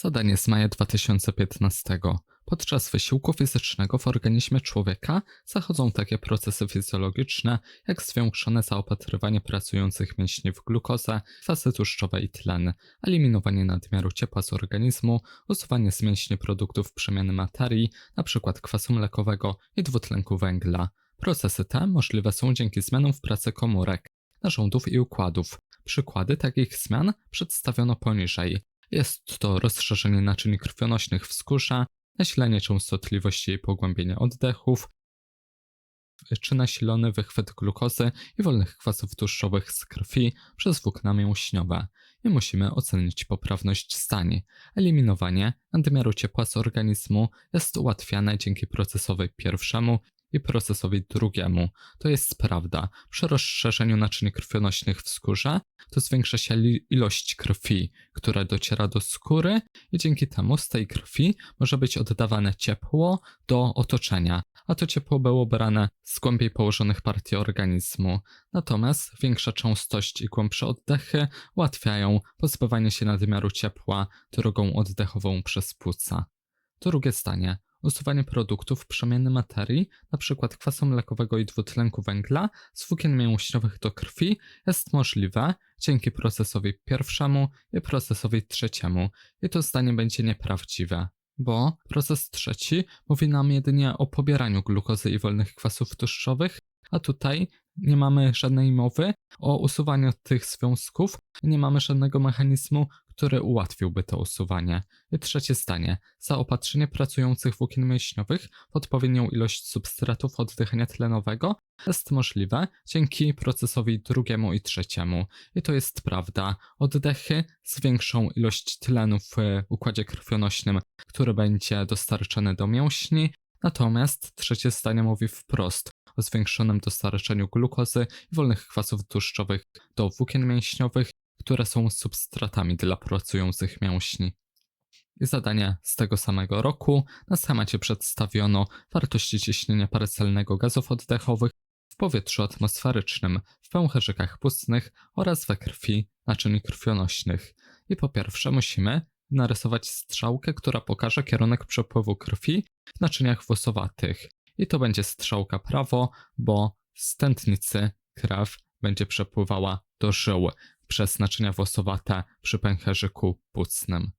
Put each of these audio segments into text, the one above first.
Zadanie z maja 2015. Podczas wysiłku fizycznego w organizmie człowieka zachodzą takie procesy fizjologiczne, jak zwiększone zaopatrywanie pracujących mięśni w glukozę, kwasy tłuszczowe i tlen, eliminowanie nadmiaru ciepła z organizmu, usuwanie z mięśni produktów przemiany materii, np. kwasu mlekowego i dwutlenku węgla. Procesy te możliwe są dzięki zmianom w pracy komórek, narządów i układów. Przykłady takich zmian przedstawiono poniżej. Jest to rozszerzenie naczyń krwionośnych w skórze, nasilenie częstotliwości i pogłębienie oddechów, czy nasilony wychwyt glukozy i wolnych kwasów tłuszczowych z krwi przez włókna mięśniowe. I musimy ocenić poprawność stani. Eliminowanie nadmiaru ciepła z organizmu jest ułatwiane dzięki procesowi pierwszemu i procesowi drugiemu. To jest prawda. Przy rozszerzeniu naczyń krwionośnych w skórze to zwiększa się ilość krwi, która dociera do skóry i dzięki temu z tej krwi może być oddawane ciepło do otoczenia, a to ciepło było brane z głębiej położonych partii organizmu. Natomiast większa częstość i głębsze oddechy ułatwiają pozbywanie się nadmiaru ciepła drogą oddechową przez płuca. Drugie zdanie usuwanie produktów przemiany materii, np. kwasu mlekowego i dwutlenku węgla z włókien mięśniowych do krwi jest możliwe dzięki procesowi pierwszemu i procesowi trzeciemu. I to zdanie będzie nieprawdziwe, bo proces trzeci mówi nam jedynie o pobieraniu glukozy i wolnych kwasów tłuszczowych, a tutaj nie mamy żadnej mowy o usuwaniu tych związków, nie mamy żadnego mechanizmu, który ułatwiłby to usuwanie. I trzecie zdanie. Zaopatrzenie pracujących włókien mięśniowych w odpowiednią ilość substratów oddychania tlenowego jest możliwe dzięki procesowi drugiemu i trzeciemu. I to jest prawda. Oddechy zwiększą ilość tlenu w układzie krwionośnym, który będzie dostarczany do mięśni, Natomiast trzecie zdanie mówi wprost o zwiększonym dostarczeniu glukozy i wolnych kwasów tłuszczowych do włókien mięśniowych, które są substratami dla pracujących mięśni. Zadania z tego samego roku na schemacie przedstawiono wartości ciśnienia parcelnego gazów oddechowych w powietrzu atmosferycznym, w pęcherzykach pustnych oraz we krwi naczyń krwionośnych. I po pierwsze musimy narysować strzałkę, która pokaże kierunek przepływu krwi w naczyniach włosowatych. I to będzie strzałka prawo, bo z tętnicy krew będzie przepływała do żył przez naczynia włosowate przy pęcherzyku płucnym.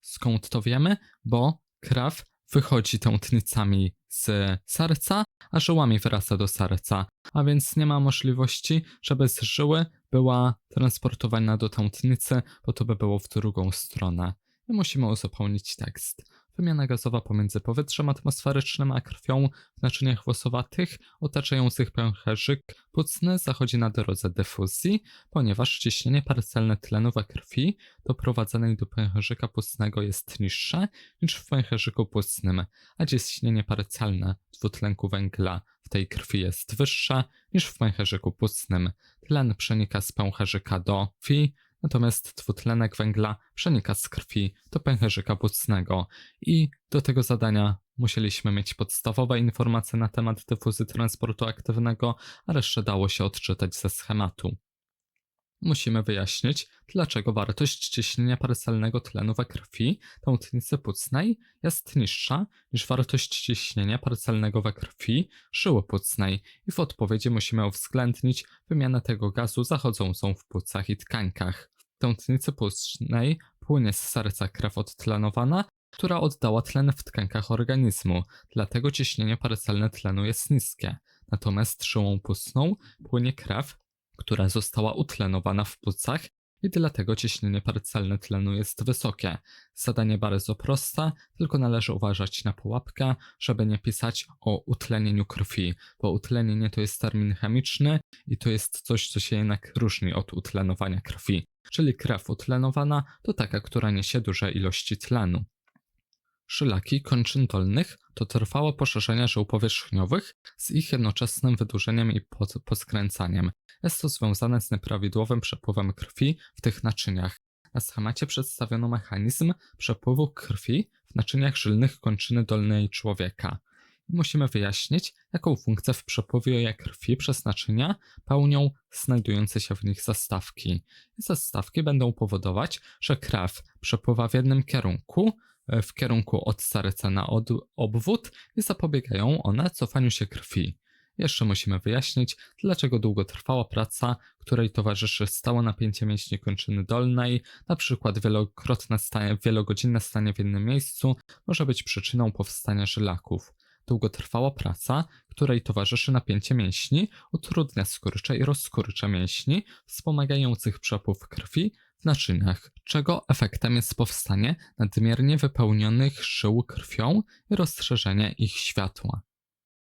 Skąd to wiemy? Bo krew wychodzi tętnicami z serca, a żyłami wraca do serca, a więc nie ma możliwości, żeby z żyły była transportowana do tętnicy, bo to by było w drugą stronę. I musimy uzupełnić tekst. Wymiana gazowa pomiędzy powietrzem atmosferycznym a krwią w naczyniach włosowatych otaczających pęcherzyk płucny zachodzi na drodze dyfuzji, ponieważ ciśnienie parcelne tlenu we krwi doprowadzanej do pęcherzyka płucnego jest niższe niż w pęcherzyku płucnym, a ciśnienie parcelne dwutlenku węgla w tej krwi jest wyższe niż w pęcherzyku płucnym. Tlen przenika z pęcherzyka do krwi, natomiast dwutlenek węgla przenika z krwi do pęcherzyka płucnego i do tego zadania musieliśmy mieć podstawowe informacje na temat dyfuzy transportu aktywnego, a resztę dało się odczytać ze schematu. Musimy wyjaśnić, dlaczego wartość ciśnienia parcelnego tlenu we krwi tętnicy płucnej jest niższa niż wartość ciśnienia parcelnego we krwi żyły płucnej i w odpowiedzi musimy uwzględnić wymianę tego gazu zachodzącą w płucach i tkankach. W tętnicy płucnej płynie z serca krew odtlenowana, która oddała tlen w tkankach organizmu, dlatego ciśnienie parcelne tlenu jest niskie. Natomiast żyłą płucną płynie krew, która została utlenowana w płucach i dlatego ciśnienie parcelne tlenu jest wysokie. Zadanie bardzo proste, tylko należy uważać na pułapkę, żeby nie pisać o utlenieniu krwi, bo utlenienie to jest termin chemiczny i to jest coś, co się jednak różni od utlenowania krwi. Czyli krew utlenowana to taka, która niesie duże ilości tlenu. Szylaki kończyn dolnych to trwałe poszerzenia żył powierzchniowych z ich jednoczesnym wydłużeniem i pod, poskręcaniem. Jest to związane z nieprawidłowym przepływem krwi w tych naczyniach. Na schemacie przedstawiono mechanizm przepływu krwi w naczyniach żylnych kończyny dolnej człowieka. i musimy wyjaśnić, jaką funkcję w przepływie krwi przez naczynia pełnią znajdujące się w nich zastawki. I zastawki będą powodować, że krew przepływa w jednym kierunku, w kierunku od serca na od obwód i zapobiegają one cofaniu się krwi. Jeszcze musimy wyjaśnić, dlaczego długotrwała praca, której towarzyszy stałe napięcie mięśni kończyny dolnej, przykład wielokrotne stanie, wielogodzinne stanie w jednym miejscu, może być przyczyną powstania żylaków. Długotrwała praca, której towarzyszy napięcie mięśni, utrudnia skurcze i rozkurcze mięśni, wspomagających przepływ krwi w naczyniach, czego efektem jest powstanie nadmiernie wypełnionych żył krwią i rozszerzenie ich światła.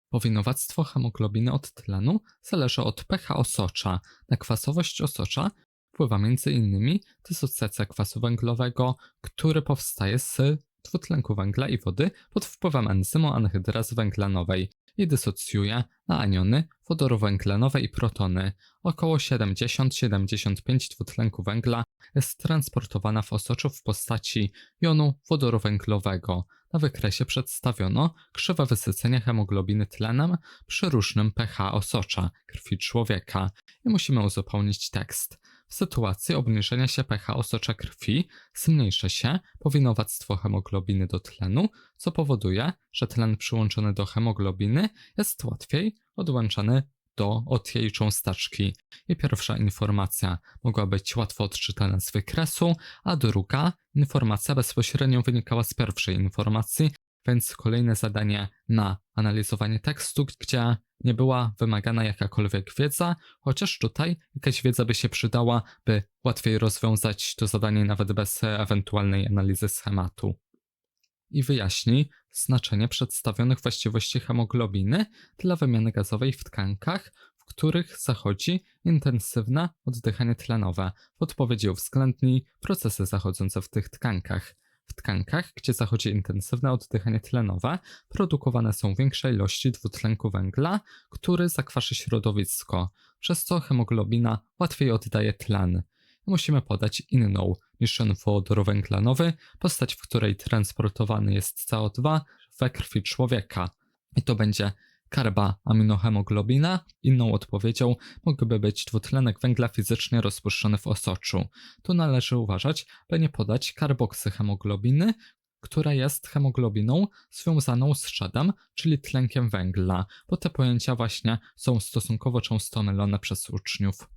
Powinowactwo hemoglobiny od tlenu zależy od pH osocza. Na kwasowość osocza wpływa m.in. dysocjacja kwasu węglowego, który powstaje z dwutlenku węgla i wody pod wpływem enzymu anhydrazy węglanowej i dysocjuje na aniony wodorowęglanowe i protony. Około 70-75 dwutlenku węgla jest transportowana w osoczu w postaci jonu wodorowęglowego. Na wykresie przedstawiono krzywe wysycenia hemoglobiny tlenem przy różnym pH osocza krwi człowieka i musimy uzupełnić tekst. W sytuacji obniżenia się pH osocza krwi zmniejsza się powinowactwo hemoglobiny do tlenu, co powoduje, że tlen przyłączony do hemoglobiny jest łatwiej odłączany do od jej cząsteczki. I pierwsza informacja mogła być łatwo odczytana z wykresu, a druga informacja bezpośrednio wynikała z pierwszej informacji, więc kolejne zadanie na analizowanie tekstu, gdzie nie była wymagana jakakolwiek wiedza, chociaż tutaj jakaś wiedza by się przydała, by łatwiej rozwiązać to zadanie nawet bez ewentualnej analizy schematu. I wyjaśni znaczenie przedstawionych właściwości hemoglobiny dla wymiany gazowej w tkankach, w których zachodzi intensywne oddychanie tlenowe. W odpowiedzi uwzględni procesy zachodzące w tych tkankach. W tkankach, gdzie zachodzi intensywne oddychanie tlenowe, produkowane są większe ilości dwutlenku węgla, który zakwaszy środowisko, przez co hemoglobina łatwiej oddaje tlen. Musimy podać inną niż wodorowęglanowy, postać w której transportowany jest CO2 we krwi człowieka. I to będzie karba aminohemoglobina. Inną odpowiedzią mógłby być dwutlenek węgla fizycznie rozpuszczony w osoczu. Tu należy uważać, by nie podać karboksyhemoglobiny, która jest hemoglobiną związaną z szedem, czyli tlenkiem węgla, bo te pojęcia właśnie są stosunkowo często mylone przez uczniów.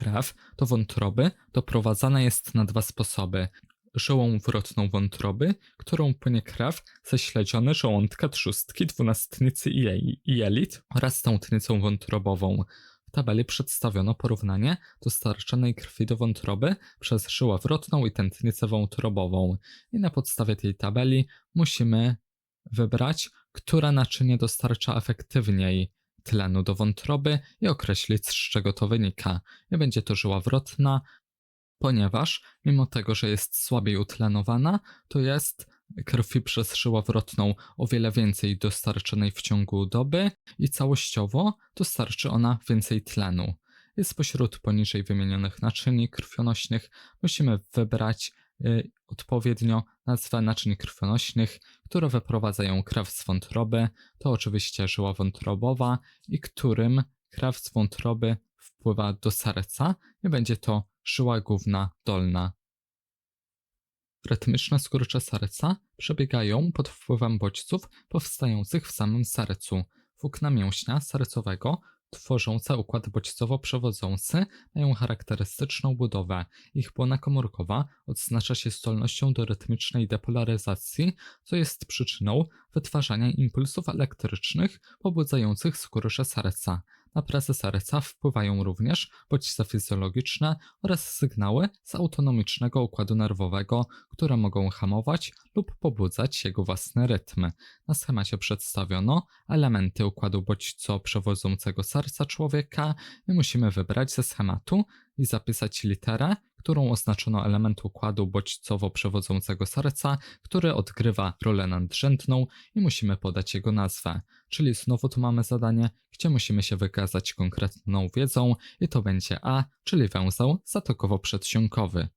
Krew do wątroby doprowadzana jest na dwa sposoby żyłą wrotną wątroby, którą płynie krew ze śledziony żołądka, trzustki, dwunastnicy i jelit oraz tętnicą wątrobową. W tabeli przedstawiono porównanie dostarczonej krwi do wątroby przez żyłę wrotną i tętnicę wątrobową. I na podstawie tej tabeli musimy wybrać, która naczynie dostarcza efektywniej tlenu do wątroby i określić, z czego to wynika. Nie będzie to żyła wrotna, ponieważ mimo tego, że jest słabiej utlenowana, to jest krwi przez żyłę wrotną o wiele więcej dostarczonej w ciągu doby i całościowo dostarczy ona więcej tlenu. I spośród poniżej wymienionych naczyń krwionośnych. Musimy wybrać y, odpowiednio nazwę naczyń krwionośnych, które wyprowadzają krew z wątroby, to oczywiście żyła wątrobowa i którym krew z wątroby wpływa do serca. I będzie to żyła główna dolna. Rytmiczne skurcze serca przebiegają pod wpływem bodźców powstających w samym sercu. Włókna mięśnia sercowego tworzące układ bodźcowo-przewodzący mają charakterystyczną budowę. Ich błona komórkowa odznacza się zdolnością do rytmicznej depolaryzacji, co jest przyczyną wytwarzania impulsów elektrycznych pobudzających skurcze serca. Na pracę serca wpływają również bodźce fizjologiczne oraz sygnały z autonomicznego układu nerwowego, które mogą hamować lub pobudzać jego własne rytmy. Na schemacie przedstawiono elementy układu bodźco-przewodzącego serca człowieka i musimy wybrać ze schematu i zapisać literę, którą oznaczono element układu bodźcowo-przewodzącego serca, który odgrywa rolę nadrzędną i musimy podać jego nazwę. Czyli znowu tu mamy zadanie, gdzie musimy się wykazać konkretną wiedzą i to będzie A, czyli węzeł zatokowo-przedsionkowy.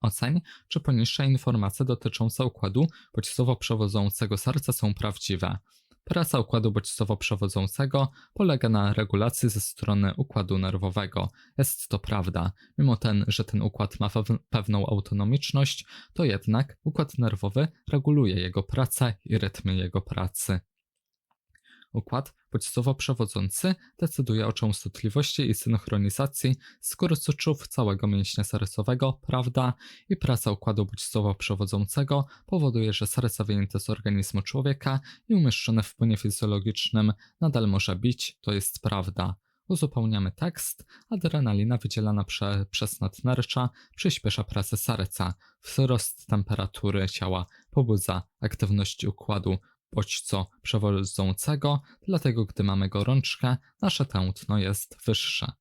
Oceń, czy poniższe informacje dotyczące układu bodźcowo-przewodzącego serca są prawdziwe. Praca układu bodźcowo-przewodzącego polega na regulacji ze strony układu nerwowego. Jest to prawda. Mimo ten, że ten układ ma pewną autonomiczność, to jednak układ nerwowy reguluje jego pracę i rytmy jego pracy. Układ bodźcowo-przewodzący decyduje o częstotliwości i synchronizacji skurczuczów całego mięśnia sercowego, prawda? I praca układu bodźcowo-przewodzącego powoduje, że serce wyjęte z organizmu człowieka i umieszczone w płynie fizjologicznym nadal może bić, to jest prawda. Uzupełniamy tekst. Adrenalina wydzielana prze, przez nadnercza przyspiesza pracę serca. Wzrost temperatury ciała pobudza aktywność układu bodźco przewodzącego, dlatego gdy mamy gorączkę, nasze tętno jest wyższe.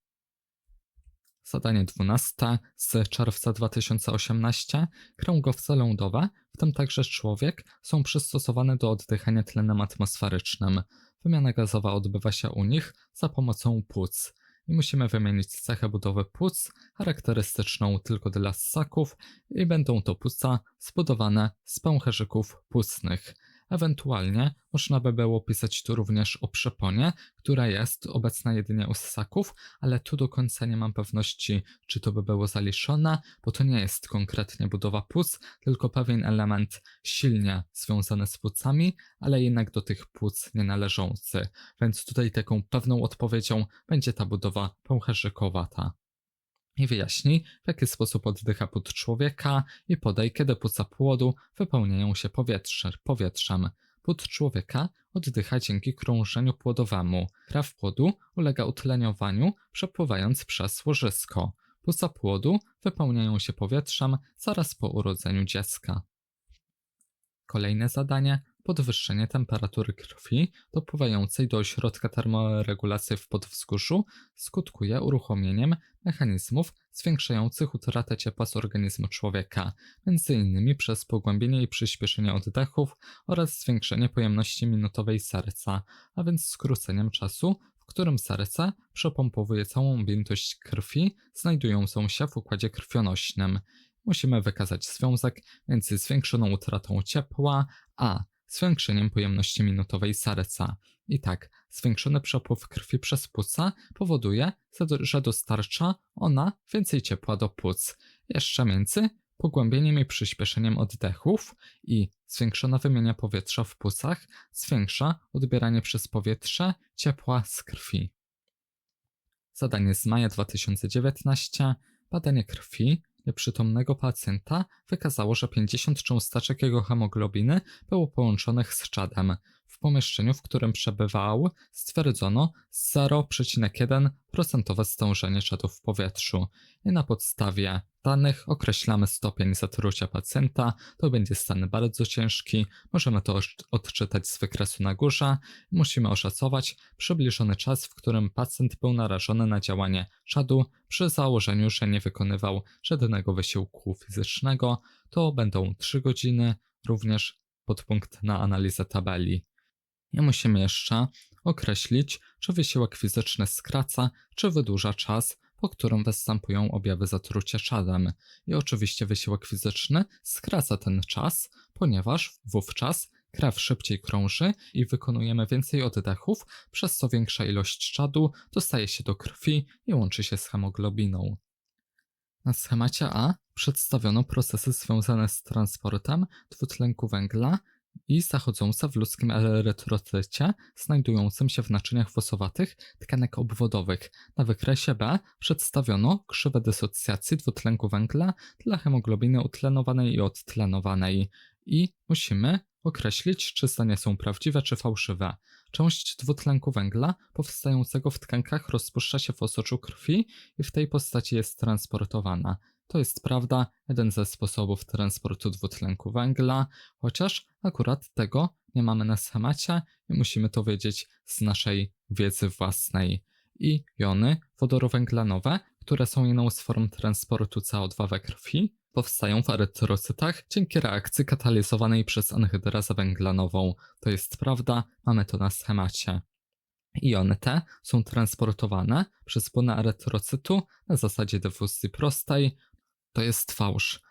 Zadanie 12 z czerwca 2018. Kręgowce lądowe, w tym także człowiek, są przystosowane do oddychania tlenem atmosferycznym. Wymiana gazowa odbywa się u nich za pomocą płuc. I musimy wymienić cechę budowy płuc, charakterystyczną tylko dla ssaków, i będą to płuca zbudowane z pęcherzyków płucnych. Ewentualnie można by było pisać tu również o przeponie, która jest obecna jedynie u ssaków, ale tu do końca nie mam pewności, czy to by było zaliczone, bo to nie jest konkretnie budowa płuc, tylko pewien element silnie związany z płucami, ale jednak do tych płuc nie należący. Więc tutaj taką pewną odpowiedzią będzie ta budowa pęcherzykowata i wyjaśni, w jaki sposób oddycha płód człowieka i podaj, kiedy płuca płodu wypełniają się powietrze, powietrzem. Płód człowieka oddycha dzięki krążeniu płodowemu. Krew płodu ulega utleniowaniu, przepływając przez łożysko. Płuca płodu wypełniają się powietrzem zaraz po urodzeniu dziecka. Kolejne zadanie podwyższenie temperatury krwi dopływającej do ośrodka termoregulacji w podwzgórzu skutkuje uruchomieniem mechanizmów zwiększających utratę ciepła z organizmu człowieka, m.in. przez pogłębienie i przyspieszenie oddechów oraz zwiększenie pojemności minutowej serca, a więc skróceniem czasu, w którym serce przepompowuje całą objętość krwi znajdującą się w układzie krwionośnym. Musimy wykazać związek między zwiększoną utratą ciepła a zwiększeniem pojemności minutowej serca. I tak, zwiększony przepływ krwi przez płuca powoduje, że dostarcza ona więcej ciepła do płuc. Jeszcze między pogłębieniem i przyspieszeniem oddechów i zwiększona wymiana powietrza w płucach zwiększa odbieranie przez powietrze ciepła z krwi. Zadanie z maja 2019. Badanie krwi nieprzytomnego pacjenta wykazało, że 50 cząsteczek jego hemoglobiny było połączonych z czadem. W pomieszczeniu, w którym przebywał, stwierdzono 0,1% stężenie czadu w powietrzu. I na podstawie danych określamy stopień zatrucia pacjenta. To będzie stan bardzo ciężki. Możemy to odczytać z wykresu na górze. Musimy oszacować przybliżony czas, w którym pacjent był narażony na działanie czadu przy założeniu, że nie wykonywał żadnego wysiłku fizycznego. To będą 3 godziny, również podpunkt na analizę tabeli. I musimy jeszcze określić, czy wysiłek fizyczny skraca, czy wydłuża czas, po którym występują objawy zatrucia czadem. I oczywiście wysiłek fizyczny skraca ten czas, ponieważ wówczas krew szybciej krąży i wykonujemy więcej oddechów, przez co większa ilość czadu dostaje się do krwi i łączy się z hemoglobiną. Na schemacie A przedstawiono procesy związane z transportem dwutlenku węgla i zachodzące w ludzkim erytrocycie znajdującym się w naczyniach włosowatych tkanek obwodowych. Na wykresie B przedstawiono krzywę dysocjacji dwutlenku węgla dla hemoglobiny utlenowanej i odtlenowanej. I musimy określić, czy zdania są prawdziwe czy fałszywe. Część dwutlenku węgla powstającego w tkankach rozpuszcza się w osoczu krwi i w tej postaci jest transportowana. To jest prawda, jeden ze sposobów transportu dwutlenku węgla, chociaż akurat tego nie mamy na schemacie i musimy to wiedzieć z naszej wiedzy własnej. I jony wodorowęglanowe, które są jedną z form transportu CO2 we krwi, powstają w erytrocytach dzięki reakcji katalizowanej przez anhydrazę węglanową. To jest prawda, mamy to na schemacie. Iony te są transportowane przez płynę erytrocytu na zasadzie dyfuzji prostej to jest fałsz.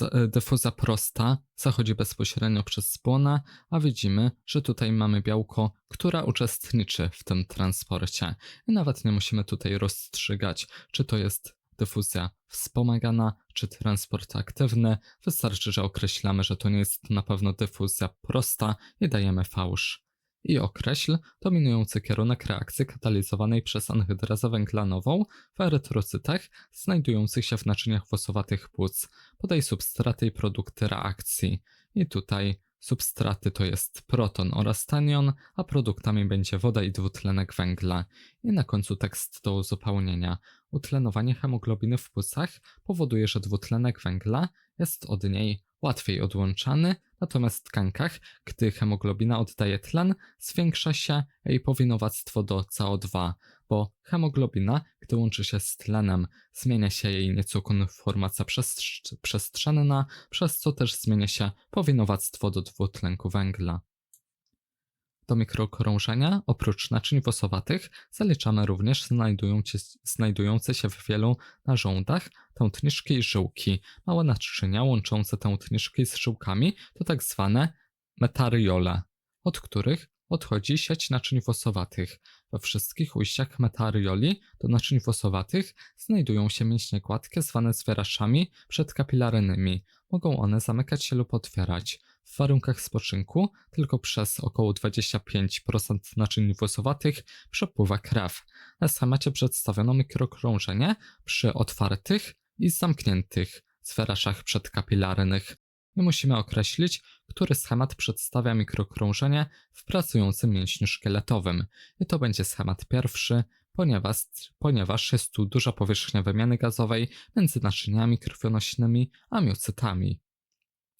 E, Dyfuza prosta zachodzi bezpośrednio przez spłonę, a widzimy, że tutaj mamy białko, które uczestniczy w tym transporcie. I nawet nie musimy tutaj rozstrzygać, czy to jest dyfuzja wspomagana, czy transport aktywny. Wystarczy, że określamy, że to nie jest na pewno dyfuzja prosta i dajemy fałsz. I określ dominujący kierunek reakcji katalizowanej przez anhydrazę węglanową w erytrocytach znajdujących się w naczyniach włosowatych płuc. Podaj substraty i produkty reakcji. I tutaj substraty to jest proton oraz tanion, a produktami będzie woda i dwutlenek węgla. I na końcu tekst do uzupełnienia. Utlenowanie hemoglobiny w płucach powoduje, że dwutlenek węgla jest od niej łatwiej odłączany, natomiast w tkankach, gdy hemoglobina oddaje tlen, zwiększa się jej powinowactwo do CO2, bo hemoglobina, gdy łączy się z tlenem, zmienia się jej nieco konformacja przestrz- przestrzenna, przez co też zmienia się powinowactwo do dwutlenku węgla. Do mikrookrążenia, oprócz naczyń włosowatych, zaliczamy również znajdujące się w wielu narządach tętniczki i żyłki. Małe naczynia łączące tętniczki z żyłkami to tak zwane metariole, od których odchodzi sieć naczyń włosowatych. We wszystkich ujściach metarioli do naczyń włosowatych znajdują się mięśnie gładkie zwane zwieraszami przedkapilarnymi. Mogą one zamykać się lub otwierać. W warunkach spoczynku tylko przez około 25% naczyń włosowatych przepływa krew. Na schemacie przedstawiono mikrokrążenie przy otwartych i zamkniętych zwierzachach przedkapilarnych. I musimy określić, który schemat przedstawia mikrokrążenie w pracującym mięśniu szkieletowym. I to będzie schemat pierwszy, ponieważ, ponieważ jest tu duża powierzchnia wymiany gazowej między naczyniami krwionośnymi a miocytami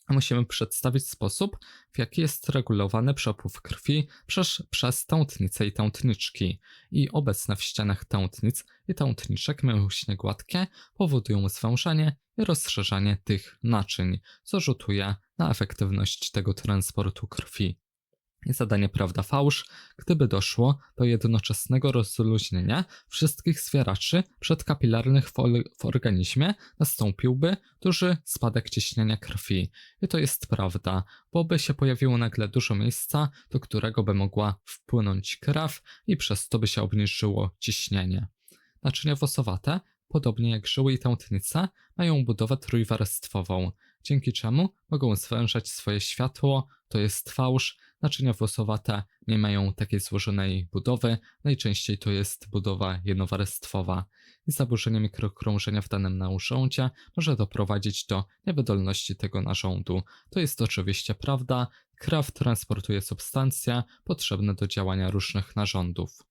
musimy przedstawić sposób, w jaki jest regulowany przepływ krwi przez, przez tętnice i tętniczki. I obecne w ścianach tętnic i tętniczek mięśnie gładkie powodują zwężenie i rozszerzanie tych naczyń, co rzutuje na efektywność tego transportu krwi. Zadanie prawda-fałsz, gdyby doszło do jednoczesnego rozluźnienia wszystkich zwieraczy przedkapilarnych w, w organizmie, nastąpiłby duży spadek ciśnienia krwi. I to jest prawda, bo by się pojawiło nagle dużo miejsca, do którego by mogła wpłynąć krew i przez to by się obniżyło ciśnienie. Naczynia włosowate, podobnie jak żyły i tętnice, mają budowę trójwarstwową, dzięki czemu mogą zwężać swoje światło, to jest fałsz, Naczynia włosowate nie mają takiej złożonej budowy, najczęściej to jest budowa jednowarstwowa. Zaburzenie mikrokrążenia w danym narządzie może doprowadzić do niewydolności tego narządu. To jest oczywiście prawda, krew transportuje substancje potrzebne do działania różnych narządów.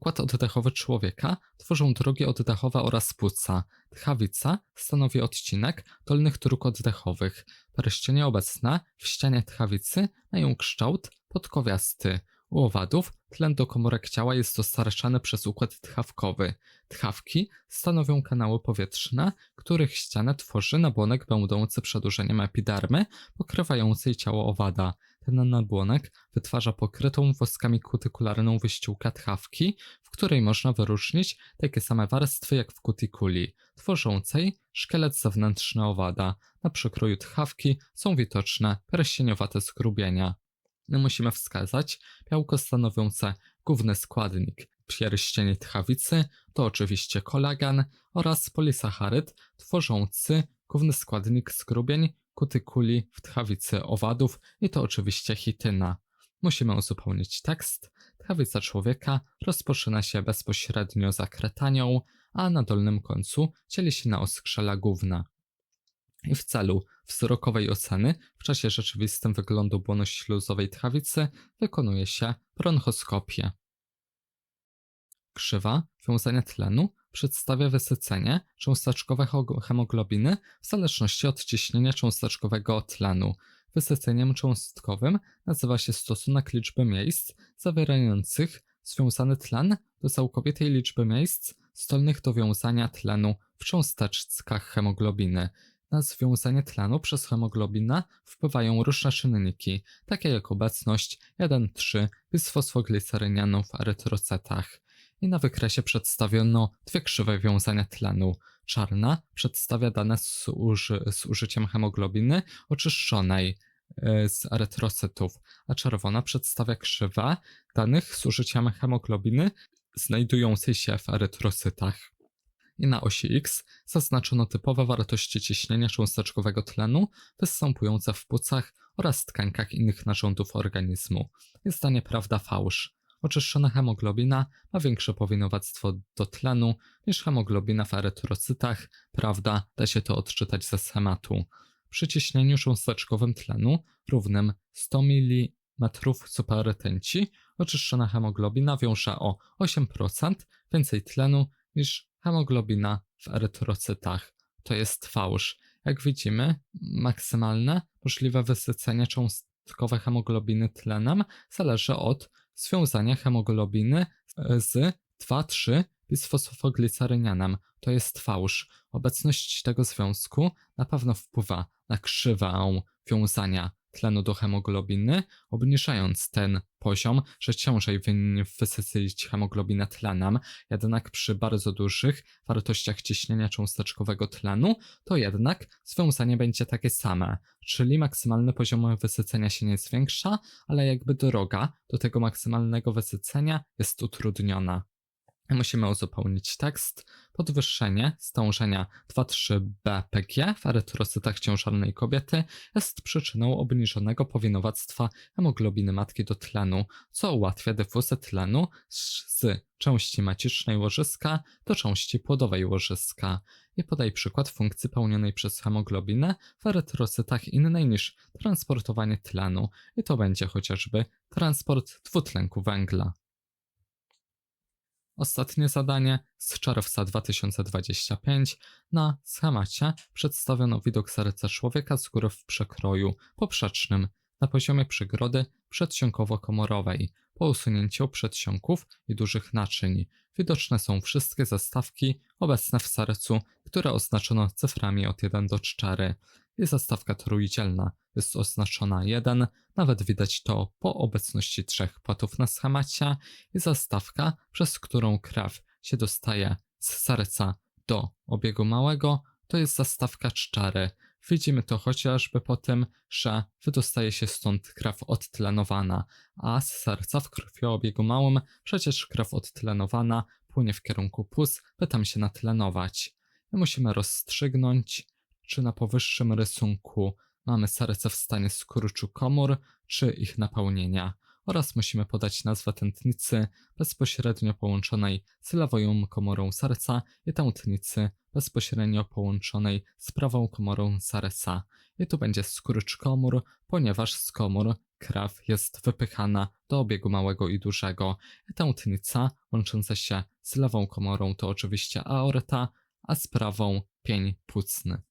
Układ oddechowy człowieka tworzą drogi oddechowe oraz płuca. Tchawica stanowi odcinek dolnych dróg oddechowych. Pierścienie obecne w ścianie tchawicy mają kształt podkowiasty. U owadów tlen do komórek ciała jest dostarczany przez układ tchawkowy. Tchawki stanowią kanały powietrzne, których ścianę tworzy nabłonek będący przedłużeniem epidermy pokrywającej ciało owada. Ten nabłonek wytwarza pokrytą woskami kutykularną wyściółkę tchawki, w której można wyróżnić takie same warstwy jak w kutikuli, tworzącej szkielet zewnętrzny owada. Na przekroju tchawki są widoczne pierścieniowate skrubienia. Musimy wskazać białko stanowiące główny składnik pierścieni tchawicy, to oczywiście kolagen oraz polisacharyd tworzący główny składnik skrubień kutykuli w tchawicy owadów i to oczywiście chityna. Musimy uzupełnić tekst. Tchawica człowieka rozpoczyna się bezpośrednio za kretanią, a na dolnym końcu dzieli się na oskrzela główne. I w celu wzrokowej oceny w czasie rzeczywistym wyglądu błony śluzowej tchawicy wykonuje się bronchoskopię. Krzywa wiązania tlenu przedstawia wysycenie cząsteczkowego hemoglobiny w zależności od ciśnienia cząsteczkowego tlenu. Wysyceniem cząstkowym nazywa się stosunek liczby miejsc zawierających związany tlen do całkowitej liczby miejsc zdolnych do wiązania tlenu w cząsteczkach hemoglobiny. Na związanie tlenu przez hemoglobinę wpływają różne czynniki, takie jak obecność 1,3 bisfosfoglicerynianu w erytrocetach. I na wykresie przedstawiono dwie krzywe wiązania tlenu. Czarna przedstawia dane z, uży z użyciem hemoglobiny oczyszczonej e, z erytrocytów, a czerwona przedstawia krzywe danych z użyciem hemoglobiny znajdującej się w erytrocytach. I na osi X zaznaczono typowe wartości ciśnienia cząsteczkowego tlenu występujące w płucach oraz tkankach innych narządów organizmu. Jest to nieprawda fałsz. Oczyszczona hemoglobina ma większe powinowactwo do tlenu niż hemoglobina w erytrocytach. Prawda, da się to odczytać ze schematu. Przy ciśnieniu cząsteczkowym tlenu równym 100 mm superretenci oczyszczona hemoglobina wiąże o 8% więcej tlenu niż hemoglobina w erytrocytach. To jest fałsz. Jak widzimy, maksymalne możliwe wysycenie cząstkowe hemoglobiny tlenem zależy od związania hemoglobiny z 2,3 bisfosfoglicerynianem. To jest fałsz. Obecność tego związku na pewno wpływa na krzywę wiązania tlenu do hemoglobiny, obniżając ten poziom, że ciężej wysycić hemoglobinę tlenem, jednak przy bardzo dużych wartościach ciśnienia cząsteczkowego tlenu, to jednak związanie będzie takie same, czyli maksymalny poziom wysycenia się nie zwiększa, ale jakby droga do tego maksymalnego wysycenia jest utrudniona. Musimy uzupełnić tekst. Podwyższenie stążenia 2,3-BPG w erytrocytach ciężarnej kobiety jest przyczyną obniżonego powinowactwa hemoglobiny matki do tlenu, co ułatwia dyfuzę tlenu z części macicznej łożyska do części płodowej łożyska. I podaj przykład funkcji pełnionej przez hemoglobinę w erytrocytach innej niż transportowanie tlenu i to będzie chociażby transport dwutlenku węgla. Ostatnie zadanie z czerwca 2025 na schemacie przedstawiono widok serca człowieka z góry w przekroju poprzecznym na poziomie przegrody przedsionkowo-komorowej. Po usunięciu przedsionków i dużych naczyń. Widoczne są wszystkie zastawki obecne w sercu, które oznaczono cyframi od 1 do 4 i zastawka trójdzielna jest oznaczona 1, nawet widać to po obecności trzech płatów na schemacie i zastawka, przez którą krew się dostaje z serca do obiegu małego, to jest zastawka 4. Widzimy to chociażby po tym, że wydostaje się stąd krew odtlenowana, a z serca w krwioobiegu małym przecież krew odtlenowana płynie w kierunku płuc, by tam się natlenować. I musimy rozstrzygnąć, czy na powyższym rysunku mamy serce w stanie skurczu komór, czy ich napełnienia, oraz musimy podać nazwę tętnicy bezpośrednio połączonej z lewą komorą serca i tętnicy bezpośrednio połączonej z prawą komorą serca. I tu będzie skurcz komór, ponieważ z komór krew jest wypychana do obiegu małego i dużego. I tętnica łącząca się z lewą komorą to oczywiście aorta, a z prawą pień płucny.